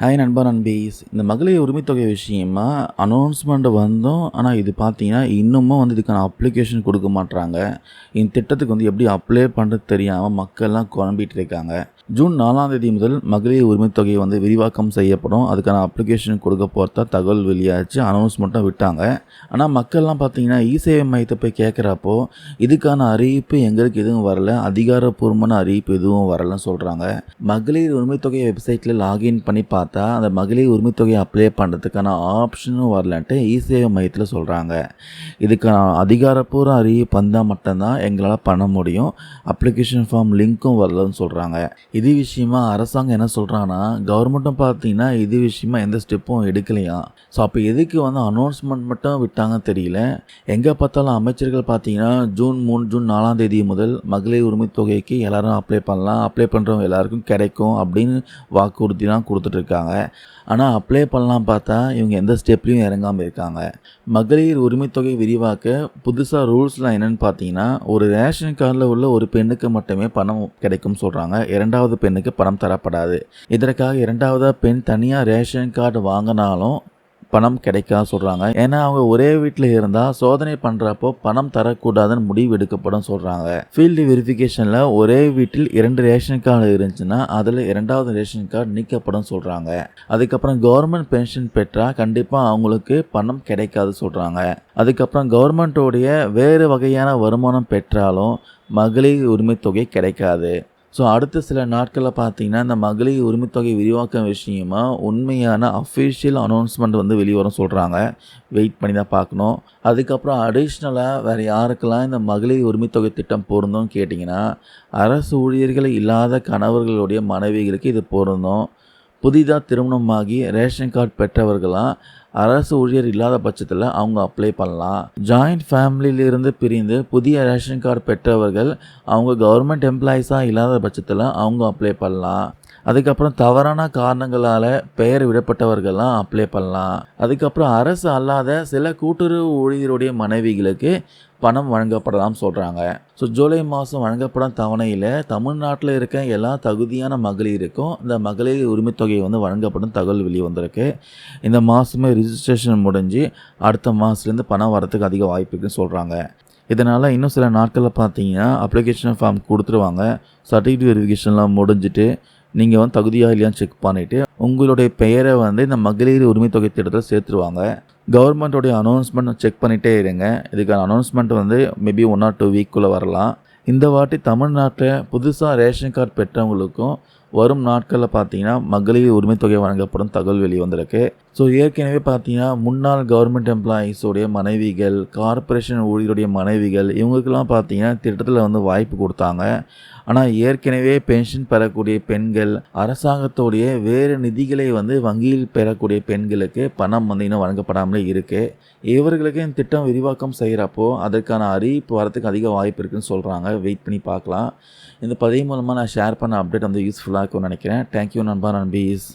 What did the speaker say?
Hi நண்பா நண்பீஸ் இந்த மகளிர் உரிமைத்தொகை விஷயமா அனௌன்ஸ்மெண்ட் வந்தோம். ஆனால் இது பார்த்தீங்கன்னா இன்னமும் வந்து இதுக்கான அப்ளிகேஷன் கொடுக்க மாட்றாங்க. இந்த திட்டத்துக்கு வந்து எப்படி அப்ளை பண்ணுறது தெரியாமல் மக்கள்லாம் குழம்பிட்டு இருக்காங்க. ஜூன் நாலாம் தேதி முதல் மகளிர் உரிமைத்தொகையை வந்து விரிவாக்கம் செய்யப்படும். அதுக்கான அப்ளிகேஷன் கொடுக்க போகிறதா தகவல் வெளியாச்சு. அனௌன்ஸ்மெண்ட்டும் விட்டாங்க. ஆனால் மக்கள்லாம் பார்த்தீங்கன்னா இசேவை மையத்தை போய் கேட்குறப்போ இதுக்கான அறிவிப்பு எங்களுக்கு எதுவும் வரல. அதிகாரப்பூர்வமான அறிவிப்பு எதுவும் வரலன்னு சொல்கிறாங்க மகளிர் உரிமைத்தொகை வெப்சைட்டில் லாகின் பண்ணி பார்த்தா அந்த மகளிர் உரிமைத்தொகையை அப்ளை பண்ணுறதுக்கான ஆப்ஷனும் வரலன்ட்டு இசேவை மையத்தில் சொல்கிறாங்க இதுக்கான அதிகாரப்பூர்வ அறிவிப்பு வந்தால் மட்டும்தான் எங்களால் பண்ண முடியும். அப்ளிகேஷன் ஃபார்ம் லிங்க்கும் வரலன்னு சொல்கிறாங்க இது விஷயமா அரசாங்கம் என்ன சொல்கிறாங்கன்னா கவர்மெண்ட்டும் பார்த்தீங்கன்னா இது விஷயமா எந்த ஸ்டெப்பும் எடுக்கலையா? ஸோ அப்போ எதுக்கு வந்து அனௌன்ஸ்மெண்ட் மட்டும் விட்டாங்க தெரியல. எங்கே பார்த்தாலும் அமைச்சர்கள் பார்த்தீங்கன்னா ஜூன் மூணு ஜூன் நாலாம் தேதி முதல் மகளிர் உரிமை தொகைக்கு எல்லாரும் அப்ளை பண்ணலாம். அப்ளை பண்ணுறவங்க எல்லாருக்கும் கிடைக்கும் அப்படின்னு வாக்குறுதிலாம் கொடுத்துட்ருக்காங்க. ஆனால் அப்ளை பண்ணலாம் பார்த்தா இவங்க எந்த ஸ்டெப்லையும் இறங்காமல் இருக்காங்க. மகளிர் உரிமை தொகை விரிவாக்க புதுசாக ரூல்ஸ்லாம் என்னென்னு பார்த்தீங்கன்னா ஒரு ரேஷன் கார்டில் உள்ள ஒரு பெண்ணுக்கு மட்டுமே பணம் கிடைக்கும் சொல்கிறாங்க இரண்டாவது பெண்ணுக்கு பணம் தரப்படாது. இதற்காக இரண்டாவதாக பெண் தனியாக ரேஷன் கார்டு வாங்கினாலும் பணம் கிடைக்காது சொல்கிறாங்க ஏன்னா அவங்க ஒரே வீட்டில் இருந்தால் சோதனை பண்ணுறப்போ பணம் தரக்கூடாதுன்னு முடிவு எடுக்கப்படும் சொல்கிறாங்க ஃபீல்டு வெரிஃபிகேஷனில் ஒரே வீட்டில் இரண்டு ரேஷன் கார்டு இருந்துச்சுன்னா அதில் இரண்டாவது ரேஷன் கார்டு நீக்கப்படும் சொல்கிறாங்க அதுக்கப்புறம் கவர்மெண்ட் பென்ஷன் பெற்றால் கண்டிப்பாக அவங்களுக்கு பணம் கிடைக்காது சொல்கிறாங்க அதுக்கப்புறம் கவர்மெண்ட்டோடைய வேறு வகையான வருமானம் பெற்றாலும் மகளிர் உரிமைத் தொகை கிடைக்காது. ஸோ அடுத்த சில நாட்களில் பார்த்தீங்கன்னா இந்த மகளிர் உரிமைத்தொகை விரிவாக்கம் விஷயமா உண்மையான அஃபிஷியல் அனௌன்ஸ்மெண்ட் வந்து வெளிவரும் சொல்கிறாங்க வெயிட் பண்ணி தான் பார்க்கணும் அதுக்கப்புறம் அடிஷ்னலாக வேறு யாருக்கெல்லாம் இந்த மகளிர் உரிமைத்தொகை திட்டம் பொருந்தும் கேட்டிங்கன்னா அரசு ஊழியர்கள் இல்லாத கணவர்களுடைய மனைவிகளுக்கு இது பொருந்தும் புதிதாக திருமணமாகி ரேஷன் கார்டு பெற்றவர்களாம் அரசு ஊழியர் இல்லாத பட்சத்தில் அவங்க அப்ளை பண்ணலாம். ஜாயிண்ட் ஃபேமிலியிலிருந்து பிரிந்து புதிய ரேஷன் கார்டு பெற்றவர்கள் அவங்க கவர்மெண்ட் எம்ப்ளாயீஸாக இல்லாத பட்சத்தில் அவங்க அப்ளை பண்ணலாம். அதுக்கப்புறம் தவறான காரணங்களால் பெயர் விடப்பட்டவர்கள்லாம் அப்ளை பண்ணலாம். அதுக்கப்புறம் அரசு அல்லாத சில கூட்டுறவு ஊழியருடைய மனைவிகளுக்கு பணம் வழங்கப்படலாம் சொல்கிறாங்க ஸோ ஜூலை மாதம் வழங்கப்படும் தவணையில் தமிழ்நாட்டில் இருக்க எல்லா தகுதியான மகளிருக்கும் இந்த மகளிர் உரிமைத்தொகை வந்து வழங்கப்படும் தகவல் வெளியே வந்திருக்கு இந்த மாதமே ரிஜிஸ்ட்ரேஷன் முடிஞ்சு அடுத்த மாதத்துலேருந்து பணம் வரத்துக்கு அதிக வாய்ப்பு இருக்குன்னு சொல்கிறாங்க இதனால் இன்னும் சில நாட்களில் பார்த்தீங்கன்னா அப்ளிகேஷன் ஃபார்ம் கொடுத்துருவாங்க. சர்டிஃபிகேட் வெரிஃபிகேஷன்லாம் முடிஞ்சுட்டு நீங்கள் வந்து தகுதியாக இல்லையான்னு செக் பண்ணிவிட்டு உங்களுடைய பெயரை வந்து இந்த மகளிர் உரிமை தொகை திட்டத்தில் சேர்த்துருவாங்க. கவர்மெண்ட்டோடைய அனௌன்ஸ்மெண்ட் செக் பண்ணிகிட்டே இருங்க. இதுக்கான அனௌன்ஸ்மெண்ட் வந்து மேபி ஒன் ஆர் டூ வீக்குள்ளே வரலாம். இந்த வாட்டி தமிழ்நாட்டில் புதுசாக ரேஷன் கார்டு பெற்றவங்களுக்கும் வரும் நாட்களில் பார்த்தீங்கன்னா மகளிர் உரிமை தொகை வழங்கப்படும் தகவல் வெளியே வந்திருக்கு. ஸோ ஏற்கனவே பார்த்தீங்கன்னா முன்னாள் கவர்மெண்ட் எம்ப்ளாயீஸோடைய மனைவிகள் கார்ப்பரேஷன் ஊழியருடைய மனைவிகள் இவங்களுக்கெல்லாம் பார்த்தீங்கன்னா திட்டத்தில் வந்து வாய்ப்பு கொடுத்தாங்க. ஆனால் ஏற்கனவே பென்ஷன் பெறக்கூடிய பெண்கள் அரசாங்கத்தோடைய வேறு நிதிகளை வந்து வங்கியில் பெறக்கூடிய பெண்களுக்கு பணம் வந்து இன்னும் வழங்கப்படாமலே இருக்குது இவர்களுக்கு இந்த திட்டம் விரிவாக்கம் செய்கிறப்போ அதற்கான அறிவிப்பு வரத்துக்கு அதிக வாய்ப்பு இருக்குன்னு சொல்கிறாங்க வெயிட் பண்ணி பார்க்கலாம். இந்த பதிவு மூலமாக நான் ஷேர் பண்ண அப்டேட் வந்து யூஸ்ஃபுல்லாக இருக்கும்னு நினைக்கிறேன். தேங்க்யூ நண்பா நண்பீஸ்.